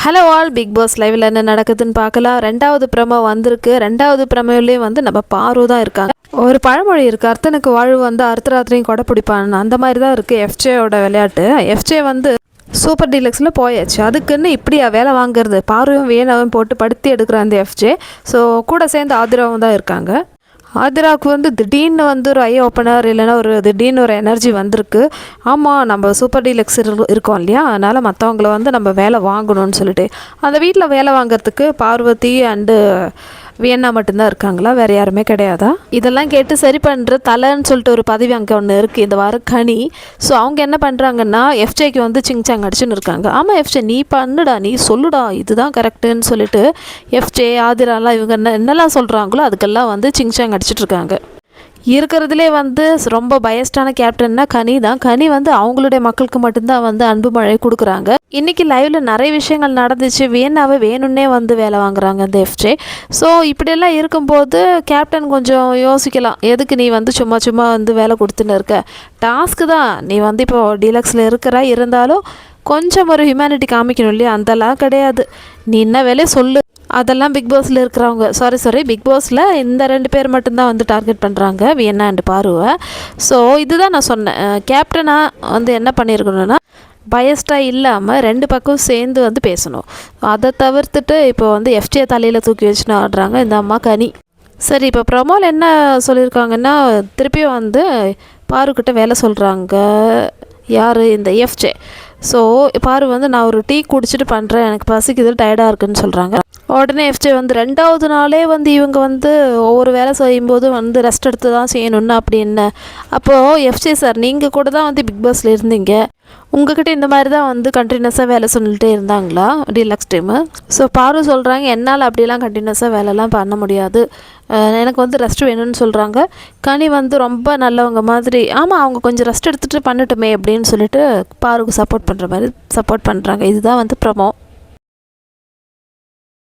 Hello all big pass லைவில் என்ன நடக்குதுன்னு பார்க்கலாம். ரெண்டாவது பிரமோ வந்திருக்கு. ரெண்டாவது ப்ரமோலேயே வந்து நம்ம பாரு தான் இருக்காங்க. ஒரு பழமொழி இருக்குது அர்த்தனுக்கு வாழ்வு வந்து அர்த்தராத்திரியும் கொடை பிடிப்பான் அந்த மாதிரி தான் இருக்குது எஃப்ஜேயோட விளையாட்டு. எஃப்ஜே வந்து சூப்பர் டீலக்ஸில் போயாச்சு. அதுக்குன்னு இப்படியா வேலை வாங்குறது? பாருவும் வேணாவும் போட்டு படுத்தி எடுக்கிற அந்த எஃப்ஜே ஸோ கூட சேர்ந்து ஆதரவும் தான் இருக்காங்க. ஆதிராவுக்கு வந்து திடீர்னு வந்து ஒரு ஐ ஓப்பனர் இல்லைன்னா ஒரு திடீர்னு ஒரு எனர்ஜி வந்திருக்கு. ஆமாம் நம்ம சூப்பர் டீலக்ஸ் இருக்கோம் இல்லையா? அதனால் மற்றவங்கள வந்து நம்ம வேலை வாங்கணும்னு சொல்லிட்டு. அந்த வீட்டில் வேலை வாங்குறதுக்கு பார்வதி அண்டு வியன்னா மட்டும்தான் இருக்காங்களா? வேறு யாருமே கிடையாதா? இதெல்லாம் கேட்டு சரி பண்ணுற தலைன்னு சொல்லிட்டு ஒரு பதவி அங்கே ஒன்று இருக்குது இந்த வாரம் கனி. ஸோ அவங்க என்ன பண்ணுறாங்கன்னா எஃப்ஜேக்கு வந்து சிங்சாங் அடிச்சுன்னு இருக்காங்க. ஆமாம் எஃப்ஜே நீ பண்ணுடா நீ சொல்லுடா இதுதான் கரெக்டுன்னு சொல்லிட்டு எஃப்ஜே ஆதிராலாம் இவங்க என்ன என்னெல்லாம் சொல்கிறாங்களோ அதுக்கெல்லாம் வந்து சிங்சாங் அடிச்சிட்டு இருக்காங்க. இருக்கிறதுலே வந்து ரொம்ப பயஸ்டான கேப்டன்னா கனி தான். கனி வந்து அவங்களுடைய மக்களுக்கு மட்டும்தான் வந்து அன்பு மழை கொடுக்குறாங்க. இன்றைக்கி லைவில் நிறைய விஷயங்கள் நடந்துச்சு. வேணாவே வேணும்னே வந்து வேலை வாங்குறாங்க இந்த எஃப்ஜே ஸோ இப்படியெல்லாம் இருக்கும்போது கேப்டன் கொஞ்சம் யோசிக்கலாம். எதுக்கு நீ வந்து சும்மா சும்மா வந்து வேலை கொடுத்துன்னு இருக்க? டாஸ்க்கு தான். நீ வந்து இப்போ டீலக்ஸில் இருக்கிற இருந்தாலும் கொஞ்சம் ஒரு ஹியூமனிட்டி காமிக்கணும் இல்லையா? அதெல்லாம் கிடையாது. நீ என்ன வேலையை சொல்லு. அதெல்லாம் பிக் பாஸில் இருக்கிறவங்க. சாரி சாரி பிக் பாஸில் இந்த ரெண்டு பேர் மட்டும்தான் வந்து டார்கெட் பண்ணுறாங்க வியன்னா அண்ட் பாருவை. ஸோ இதுதான் நான் சொன்னேன். கேப்டனாக வந்து என்ன பண்ணியிருக்கணும்னா பயஸ்டாக இல்லாமல் ரெண்டு பக்கம் சேர்ந்து வந்து பேசணும். அதை தவிர்த்துட்டு இப்போ வந்து எஃப்ஜே தலையில் தூக்கி வச்சுன்னு ஆடுறாங்க இந்த அம்மா கனி. சரி இப்போ ப்ரமோல் என்ன சொல்லியிருக்காங்கன்னா திருப்பியும் வந்து பாருக்கிட்ட வேலை சொல்கிறாங்க யார்? இந்த எஃப்ஜே ஸோ பாரு வந்து நான் ஒரு டீ குடிச்சிட்டு பண்ணுறேன் எனக்கு பசிக்குது டயர்டாக இருக்குன்னு சொல்கிறாங்க உடனே எஃப்ஜே வந்து ரெண்டாவது நாளே வந்து இவங்க வந்து ஒவ்வொரு வேலை செய்யும்போது வந்து ரெஸ்ட் எடுத்து தான் செய்யணும்னு அப்படி என்ன? அப்போது எஃப்ஜே சார் நீங்கள் கூட தான் வந்து பிக் பாஸில் இருந்தீங்க. உங்ககிட்ட இந்த மாதிரி தான் வந்து கண்டினியூஸாக வேலை சொல்லிட்டே இருந்தாங்களா? டீலக்ஸ் டீமு ஸோ பாரு சொல்கிறாங்க என்னால் அப்படிலாம் கண்டினியூஸாக வேலைலாம் பண்ண முடியாது. எனக்கு வந்து ரெஸ்ட் வேணும்னு சொல்கிறாங்க கனி வந்து ரொம்ப நல்லவங்க மாதிரி ஆமாம் அவங்க கொஞ்சம் ரெஸ்ட் எடுத்துகிட்டு பண்ணட்டுமே அப்படின்னு சொல்லிட்டு பாருக்கு சப்போர்ட் பண்ணுற மாதிரி சப்போர்ட் பண்ணுறாங்க இதுதான் வந்து ப்ரமோ